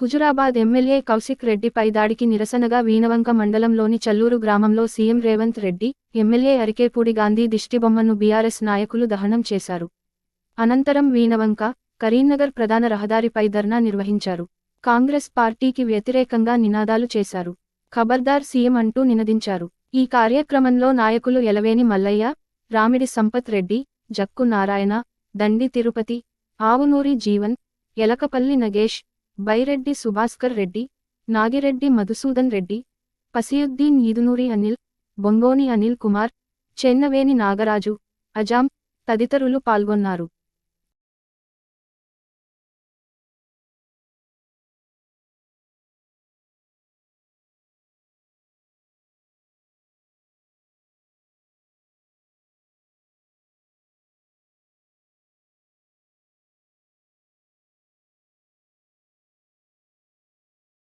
Huzurabad MLA Kaushik రెడ్డిపై దాడికి నిరసనగా వీణవంక మండలంలోని చల్లూరు గ్రామంలో సీఎం రేవంత్ రెడ్డి ఎమ్మెల్యే అరికేపూడి గాంధీ దిష్టిబొమ్మను బీఆర్ఎస్ నాయకులు దహనం చేశారు. అనంతరం వీణవంక కరీంనగర్ ప్రధాన రహదారిపై ధర్నా నిర్వహించారు. కాంగ్రెస్ పార్టీకి వ్యతిరేకంగా నినాదాలు చేశారు. ఖబర్దార్ సీఎం అంటూ నినదించారు. ఈ కార్యక్రమంలో నాయకులు ఎలవేని మల్లయ్య రామిడి సంపత్ రెడ్డి జక్కు నారాయణ దండి తిరుపతి ఆవునూరి జీవన్ ఎలకపల్లి నగేష్ బైరెడ్డి సుభాస్కర్ రెడ్డి నాగిరెడ్డి మధుసూదన్ రెడ్డి పసియుద్దీన్ ఈదునూరి అనిల్ బొంగోని అనిల్ కుమార్ చెన్నవేని నాగరాజు అజాం తదితరులు పాల్గొన్నారు.